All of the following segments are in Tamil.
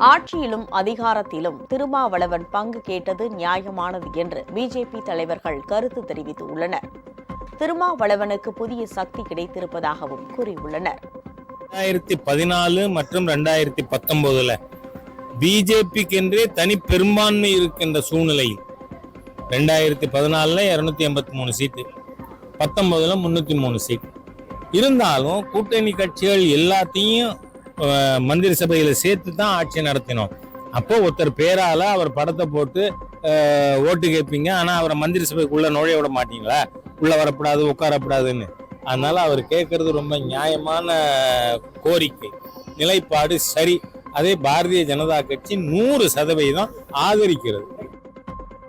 ஆட்சியிலும் அதிகாரத்திலும் திருமாவளவன் பங்கு கேட்டது நியாயமானது என்று பிஜேபி தலைவர்கள் கருத்து தெரிவித்துள்ளனர். திருமாவளவனுக்கு புதிய சக்தி கிடைத்திருப்பதாகவும் கூறியுள்ளனர். ரெண்டாயிரத்தி பதினாலு மற்றும் ரெண்டாயிரத்தி பத்தொன்பதுல பிஜேபிக்கென்றே தனி பெரும்பான்மை இருக்கின்ற சூழ்நிலையில் ரெண்டாயிரத்தி பதினாலில் இரநூத்தி எண்பத்தி மூணு சீட்டு பத்தொன்பதுல முன்னூத்தி மூணு சீட் இருந்தாலும் கூட்டணி கட்சிகள் எல்லாத்தையும் மந்திரி சபையில் சேர்த்து தான் ஆட்சி நடத்தினோம். அப்போ ஒருத்தர் பேரால அவர் படத்தை போட்டு அஹ், ஓட்டு கேட்பீங்க ஆனா அவரை மந்திரி சபைக்குள்ள நுழைய விட மாட்டீங்களா? உள்ள வரக்கூடாது உட்காரப்படாதுன்னு. அதனால அவர் கேட்கறது ரொம்ப நியாயமான கோரிக்கை. நிலைப்பாடு சரி. அதே பாரதிய ஜனதா கட்சி நூறு சதவீதம் ஆதரிக்கிறது.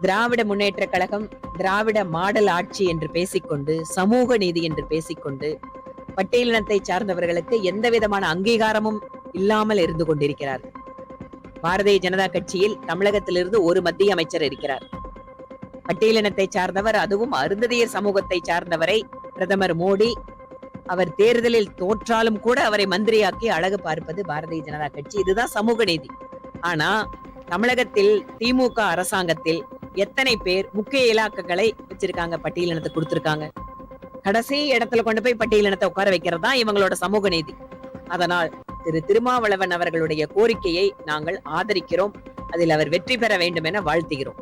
திராவிட முன்னேற்ற கழகம் திராவிட மாடல் ஆட்சி என்று பேசிக்கொண்டு சமூக நீதி என்று பேசிக்கொண்டு பட்டியலினத்தை சார்ந்தவர்களுக்கு எந்த விதமான அங்கீகாரமும் இல்லாமல் இருந்து கொண்டிருக்கிறார். பாரதிய ஜனதா கட்சியில் தமிழகத்திலிருந்து ஒரு மத்திய அமைச்சர் இருக்கிறார். பட்டியலினத்தை சார்ந்தவர் அதுவும் அருந்ததியர் சமூகத்தை சார்ந்தவரை பிரதமர் மோடி அவர் தேர்தலில் தோற்றாலும் கூட அவரை மந்திரியாக்கி அழகு பார்ப்பது பாரதிய ஜனதா கட்சி. இதுதான் சமூக நீதி. ஆனா தமிழகத்தில் திமுக அரசாங்கத்தில் எத்தனை பேர் முக்கிய இலாக்குகளை வச்சிருக்காங்க பட்டியலினத்தை கொடுத்திருக்காங்க? கடைசி இடத்துல கொண்டு போய் பட்டியலினத்தை உட்கார வைக்கிறது தான் இவங்களோட சமூக நீதி. அதனால் திரு திருமாவளவன் அவர்களுடைய கோரிக்கையை நாங்கள் ஆதரிக்கிறோம். அதில் அவர் வெற்றி பெற வேண்டும் என வாழ்த்துகிறோம்.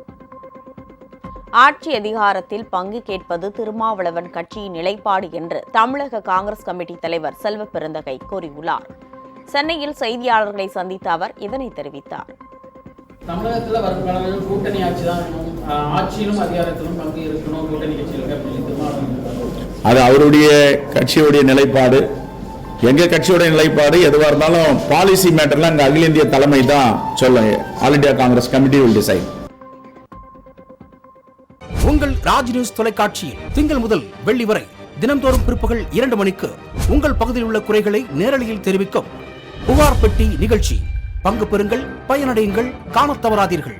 ஆட்சி அதிகாரத்தில் பங்கு கேட்பது திருமாவளவன் கட்சியின் நிலைப்பாடு என்று தமிழக காங்கிரஸ் கமிட்டி தலைவர் செல்வ பெருந்தகை கூறியுள்ளார். சென்னையில் செய்தியாளர்களை சந்தித்த அவர் இதனை தெரிவித்தார். தமிழகத்தில் வரும் கூட்டணி ஆட்சி தான் ஆட்சியிலும் அதிகாரத்திலும் பங்கு இருக்கணும். கூட்டணி கட்சிகளுக்கு அது அவருடைய கட்சியுடைய நிலைப்பாடு. எங்க கட்சியுடைய நிலைப்பாடு எதுவாக இருந்தாலும் பாலிசி மேட்டர்லாம் அங்க அகில இந்திய தலைமை தான் சொல்ல all India Congress committee will decide உங்கள் ராஜ் நியூஸ் தொலைக்காட்சியில் திங்கள் முதல் வெள்ளி வரை தினம்தோறும் பிற்பகல் இரண்டு மணிக்கு உங்கள் பகுதியில் உள்ள குறைகளை நேரலையில் தெரிவிக்கும் புகார் பெட்டி நிகழ்ச்சி. பங்கு பெறுங்கள் பயனடையுங்கள் காணத் தவறாதீர்கள்.